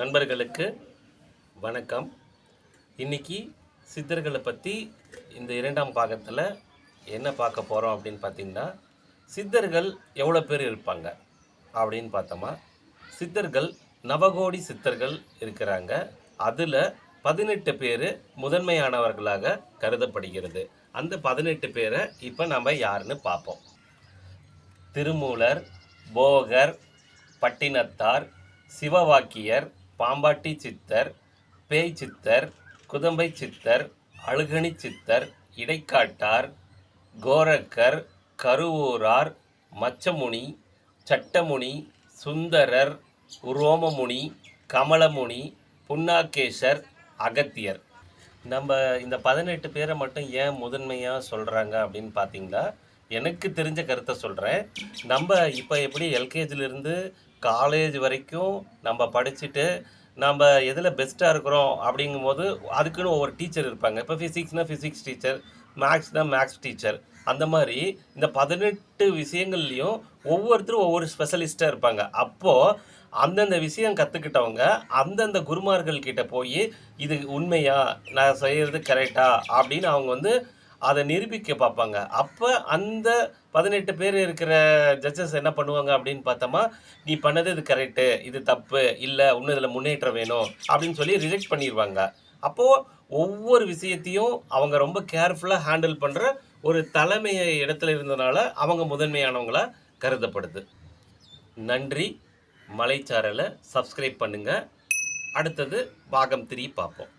நண்பர்களுக்கு வணக்கம். இன்னைக்கு சித்தர்களை பற்றி இந்த இரண்டாம் பாகத்தில் என்ன பார்க்க போகிறோம் அப்படின்னு பார்த்தீங்கன்னா சித்தர்கள் எவ்வளோ பேர் இருப்பாங்க அப்படின்னு பார்த்தோமா? சித்தர்கள் நவகோடி சித்தர்கள் இருக்கிறாங்க. அதில் பதினெட்டு பேர் முதன்மையானவர்களாக கருதப்படுகிறது. அந்த பதினெட்டு பேரை இப்போ நம்ம யாருன்னு பார்ப்போம். திருமூலர் போகர் பட்டினத்தார் சிவவாக்கியர் பாம்பாட்டி சித்தர் பேய் சித்தர் குதம்பை சித்தர் அழுகணி சித்தர் இடைக்காட்டார் கோரக்கர் கருவூரார் மச்சமுனி சட்டமுனி சுந்தரர் உரோமமுனி கமலமுனி புன்னாகேசர் அகத்தியர். நம்ம இந்த பதினெட்டு பேரை மட்டும் ஏன் முதன்மையாக சொல்கிறாங்க அப்படின்னு பார்த்தீங்கன்னா எனக்கு தெரிஞ்ச கருத்தை சொல்கிறேன் நம்ம இப்போ எப்படி எல்கேஜிலேருந்து காலேஜ் வரைக்கும் நம்ம படிச்சுட்டு நம்ம எதில் பெஸ்ட்டாக இருக்கிறோம் அப்படிங்கும்போது அதுக்குன்னு ஒவ்வொரு டீச்சர் இருப்பாங்க. இப்போ ஃபிசிக்ஸ்னால் ஃபிசிக்ஸ் டீச்சர் மேக்ஸ்னால் மேக்ஸ் டீச்சர் அந்த மாதிரி இந்த பதினெட்டு விஷயங்கள்லையும் ஒவ்வொருத்தரும் ஒவ்வொரு ஸ்பெஷலிஸ்ட்டாக இருப்பாங்க. அப்போது அந்தந்த விஷயம் கற்றுக்கிட்டவங்க அந்தந்த குருமார்கள் கிட்ட போய் இது உண்மையா? நான் செய்கிறது கரெக்டா அப்படின்னு அவங்க வந்து அதை நிரூபிக்க பார்ப்பாங்க. அப்போ அந்த பதினெட்டு பேர் இருக்கிற ஜட்ஜஸ் என்ன பண்ணுவாங்க அப்படின்னு பார்த்தோமா நீ பண்ணது இது கரெக்டு இது தப்பு இல்லை இன்னும் இதில் முன்னேற்றம் வேணும் அப்படின்னு சொல்லி ரிஜெக்ட் பண்ணிடுவாங்க அப்போது ஒவ்வொரு விஷயத்தையும் அவங்க ரொம்ப கேர்ஃபுல்லாக ஹேண்டில் பண்ணுற ஒரு தலைமை இடத்துல இருந்ததுனால அவங்க முதன்மையானவங்களாக கருதப்படுது. நன்றி. மலைச்சாரலை சப்ஸ்கிரைப் பண்ணுங்கள் அடுத்தது பாகம் த்ரீ பார்ப்போம்.